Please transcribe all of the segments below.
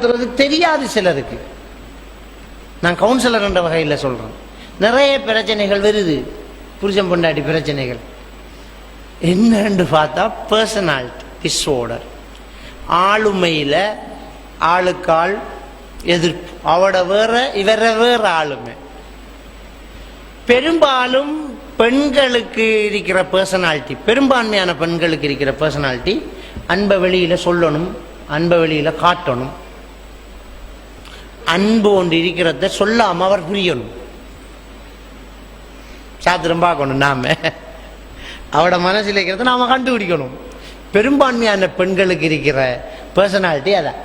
பயன்படுத்துறது தெரியாது சிலருக்கு. நான் கவுன்சிலர் என்ற வகையில் சொல்றேன். நிறைய பிரச்சனைகள் வருது. புருஷன் பொண்டாட்டி பிரச்சனைகள். என்னன்னு பார்த்தா பர்சனாலிட்டி டிஸ்ஆர்டர் ஆளுமையில ஆளுக்காள் எதிர்ப்பு. அவட வேற இவர வேற ஆளுமை. பெரும்பாலும் பெண்களுக்கு இருக்கிற பர்சனாலிட்டி பெரும்பான்மையான பெண்களுக்கு இருக்கிற பர்சனாலிட்டி அன்பை வெளியில் சொல்லணும் அன்பை வெளியில் காட்டணும். அன்பு ஒன்று இருக்கிறத சொல்லாமல் அவர் புரியணும். சாத்திரம் பார்க்கணும் நாம. அவட மனசில் இருக்கிறத நாம கண்டுபிடிக்கணும். பெரும்பான்மையான பெண்களுக்கு இருக்கிற பர்சனாலிட்டி அதான்.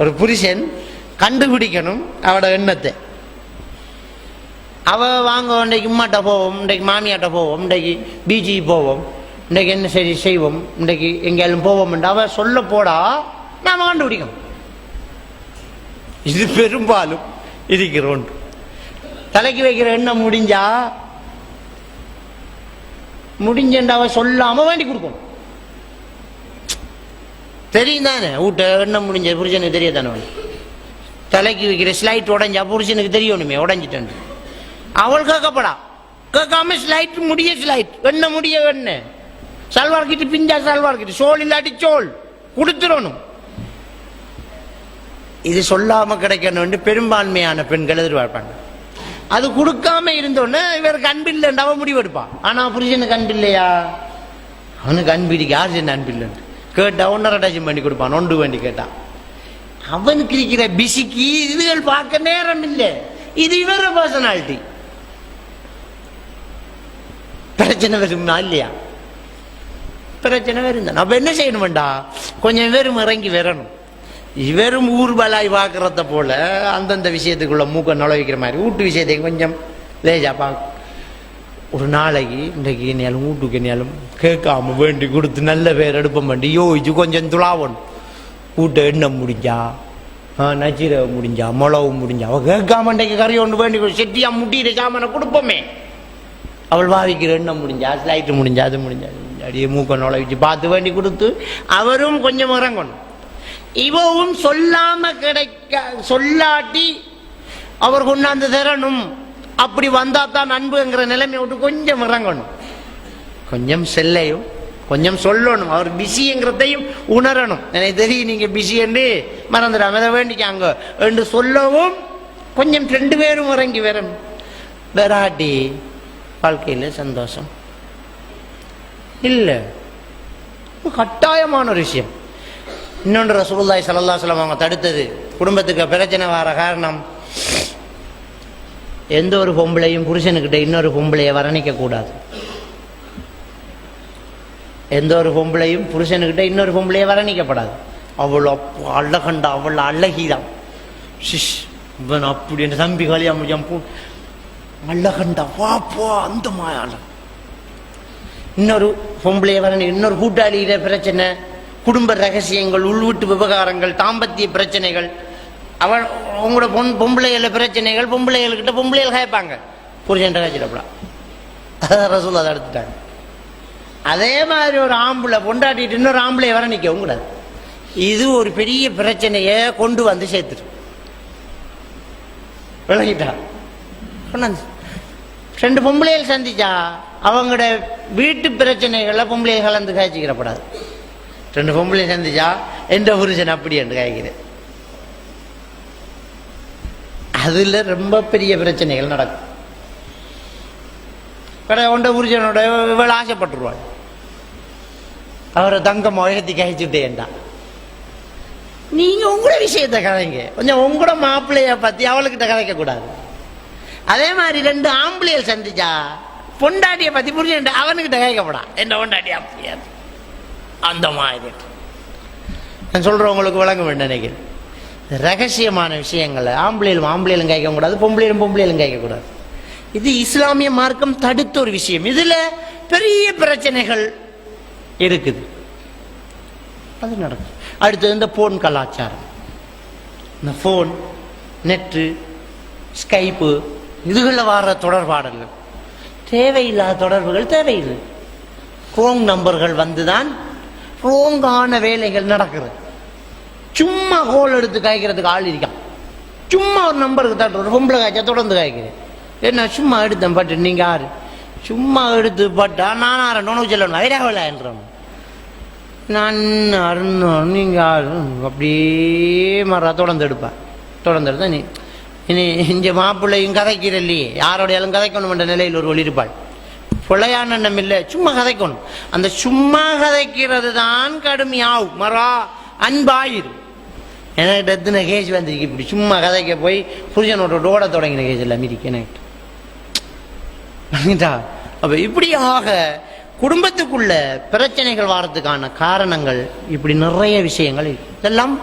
ஒரு புருஷன் கண்டுபிடிக்கணும் அவட எண்ணத்தை. அவள் வாங்க இன்றைக்கு உம்மாட்ட போவோம் இன்றைக்கு மாமியாட்ட போவோம் இன்றைக்கு பிஜி போவோம் இன்றைக்கு என்ன சரி செய்வோம் இன்றைக்கு எங்கேயாலும் போவோம் அவள் சொல்ல போடா நாம கண்டுபிடிக்கணும். இது பெரும்பாலும் இருக்கிற தலைக்கு வைக்கிற எண்ணம் முடிஞ்சா முடிஞ்சண்டாவ சொல்லாம வேண்டி கொடுக்கணும். தெரியும் தானே வீட்ட எண்ணம் முடிஞ்ச புருஷனுக்கு தெரிய தானே தலைக்கு வைக்கிற ஸ்லைட் உடஞ்சா புருஷனுக்கு தெரியணுமே உடஞ்சிட்டேன் அவள் கேட்கப்படா. கேட்காம ஸ்லைட் முடிய ஸ்லைட் என்ன முடிய என்ன சல்வார் கிட்டு பிஞ்சா சல்வார் கிட்ட. சோல் இல்லாட்டி சோல். கொடுத்துடணும். இது சொல்லாம கிடைக்கணும்னு பெரும்பான்மையான பெண்கள் எதிர்பார்ப்பாங்க. அது கொடுக்காம இருந்தோன்னே இவருக்கு அன்பு இல்லைன்னு அவன் முடிவெடுப்பான் ஆனா புருஷனுக்கு அன்பில்லையா அவனுக்கு அன்பு யார் என்ன அன்பில்லைன்னு கேட்டா ஒன்னரை டஜன் பண்ணி கொடுப்பான் ஒன்று வேண்டி கேட்டான். அவனுக்கு இருக்கிற பிசிக்கு இதுகள் பார்க்க நேரம் இல்லை. இது இவர பர்சனாலிட்டி பிரச்சனை வருமா இல்லையா? பிரச்சனை வரும் தான் அப்ப என்ன செய்யணும்டா கொஞ்சம் பேரும் இறங்கி வரணும். இவரும் ஊர்வலாய் பார்க்கறத போல அந்தந்த விஷயத்துக்குள்ள மூக்க நுழைவிக்கிற மாதிரி வீட்டு விஷயத்தை கொஞ்சம் லேஜா பார்க்கும். ஒரு நாளைக்கு இன்றைக்கு என்னாலும் வீட்டுக்கு என்னாலும் கேட்காம வேண்டி கொடுத்து நல்ல பேர் எடுப்பம் பண்ணி யோசிச்சு கொஞ்சம் துளாவணும். வீட்டை எண்ணம் முடிஞ்சா ஆ, முடிஞ்சா மிளகு முடிஞ்சா அவள் கேட்காம இன்றைக்கு கறி ஒன்று வேண்டி கொடு- செட்டியா முட்டியிட சாமனை கொடுப்போமே. அவள் பாவிக்கிற எண்ணம் முடிஞ்சா ஸ்லைட்டு முடிஞ்சா அது முடிஞ்சா முடிஞ்சா, அப்படியே மூக்க நுழைவிச்சு பார்த்து வேண்டி கொடுத்து அவரும் கொஞ்சம் இறங்கணும். இவவும் சொல்லாம கிடைக்க சொல்லாட்டி அவர் கொண்டாந்து தரணும். அப்படி வந்தா தான் அன்புங்கிற நிலைமை விட்டு கொஞ்சம் இறங்கணும். கொஞ்சம் செல்லையும் கொஞ்சம் சொல்லணும். அவர் பிஸிங்கிறதையும் உணரணும். எனக்கு தெரியும் நீங்க பிஸி என்று மறந்துடாம. அதை வேண்டிக்காங்க. என்று சொல்லவும் கொஞ்சம் ரெண்டு பேரும் இறங்கி வரணும். வெராட்டி வாழ்க்கையில் சந்தோஷம். இல்லை. கட்டாயமான ஒரு விஷயம். இன்னொன்று ரசூல்லாய் சல்லா சொல்லம் அவங்க தடுத்தது. குடும்பத்துக்கு பிரச்சனை வர காரணம் எந்த ஒரு பொம்பளையும் புருஷனுக்கிட்ட இன்னொரு பொம்பளையை வரணிக்க கூடாது எந்த ஒரு பொம்பளையும் புருஷனுக்கிட்ட இன்னொரு பொம்பளையை வர்ணிக்கப்படாது. அவள் அப்போ அழகண்டா அவள் அழகிதான். ஷிஷ் இவன் அப்படி என் தம்பி கலியா முடியாம போ அழகண்டா வாப்பா அந்த மாயாள இன்னொரு பொம்பளைய வரணி இன்னொரு கூட்டாளியிட பிரச்சனை. குடும்ப ரகசியங்கள் உள்வீட்டு விவகாரங்கள் தாம்பத்திய பிரச்சனைகள் அவள் உங்களோட பொன் பொம்பளைகள பிரச்சனைகள் பொம்பளைகள்கிட்ட பொம்பளைகள் கேட்பாங்க. புருஷன் ரகசியப்படா அதான் ரசூல் அதை எடுத்துட்டாங்க. அதே மாதிரி ஒரு ஆம்பளை பொண்டாட்டிட்டு இன்னொரு ஆம்பளை வர நிற்கவும் கூடாது இது ஒரு பெரிய பிரச்சனையை கொண்டு வந்து சேர்த்துரு. விளங்கிட்டா? கொண்டாந்து ரெண்டு பொம்பளைகள் சந்திச்சா அவங்களோட வீட்டு பிரச்சனைகளை பொம்பளைகள் கலந்து காய்ச்சிக்கிறப்படாது ரெண்டு பொம்பளை சந்திச்சா எந்த புருஷன் அப்படி என்று காய்க்கிறேன் அதுல ரொம்ப பெரிய பிரச்சனைகள் நடக்கும். கடை ஒன்ற புருஷனோட இவள் ஆசைப்பட்டுருவாள். அவரை தங்கம் உயர்த்தி கழிச்சுட்டேன்டா நீங்க உங்களோட விஷயத்தை கதைங்க. கொஞ்சம் உங்களோட மாப்பிள்ளைய பத்தி அவளுக்கிட்ட கதைக்க கூடாது அதே மாதிரி ரெண்டு ஆம்பளையல் சந்திச்சா பொண்டாட்டிய பத்தி புரிஞ்சு அவனுக்கிட்ட கேட்கப்படா. என்ன பொண்டாட்டி அப்படியாது அந்த மாதிரி நான் சொல்கிறவங்களுக்கு உங்களுக்கு விளங்க வேண்டும் நினைக்கிறேன். ரகசியமான விஷயங்களை ஆம்பளையிலும் ஆம்பளையிலும் கேட்கக்கூடாது பொம்பளையிலும் பொம்பளையிலும் கேட்கக்கூடாது. இது இஸ்லாமிய மார்க்கம் தடுத்த ஒரு விஷயம். இதில் பெரிய பிரச்சனைகள் இருக்குது. அது நடக்கும். அடுத்தது இந்த போன் கலாச்சாரம். இந்த ஃபோன் நெட்டு ஸ்கைப்பு இதுகளில் வர்ற தொடர்பாடல்கள். தேவையில்லாத தொடர்புகள் தேவையில்லை. ஃபோன் நம்பர்கள் வந்துதான் ரோங்கான வேலைகள் நடக்குது. சும்மா கோல் எடுத்து காய்க்கிறதுக்கு ஆள் இருக்கான். சும்மா ஒரு நம்பருக்கு தட்டு ஒரு பொம்பளை காய்ச்சா தொடர்ந்து காய்க்கிறேன் என்ன சும்மா எடுத்தேன் பட்டு நீங்க யார்? சும்மா எடுத்து பட்டா நான் ஆரண்டோன்னு சொல்லணும் ஐராவலா என்றோம் நான் அருந்தோம் நீங்க யாரு? அப்படியே மறா தொடர்ந்து எடுப்பேன் தொடர்ந்து எடுத்தா நீ இனி இங்க மாப்பிள்ளையும் கதைக்கிறல்லையே. யாரோடையாலும் கதைக்கணும் என்ற நிலையில் ஒரு ஒளிருப்பாள் பிள்ளையான எண்ணம் இல்லை சும்மா கதைக்கணும். அந்த சும்மா கதைக்கிறது தான் கடுமையாகும். மரா அன்பாயிரும். என்கிட்ட எத்தனை கேஸ் வந்துருக்கு இப்படி. சும்மா கதைக்க போய் புருஷனோட ஓட தொடங்கின கேஸ் இல்லை இருக்கு என்கிட்ட அப்போ இப்படியாக குடும்பத்துக்குள்ள பிரச்சனைகள் வாரத்துக்கான காரணங்கள் இப்படி நிறைய விஷயங்கள் இதெல்லாம்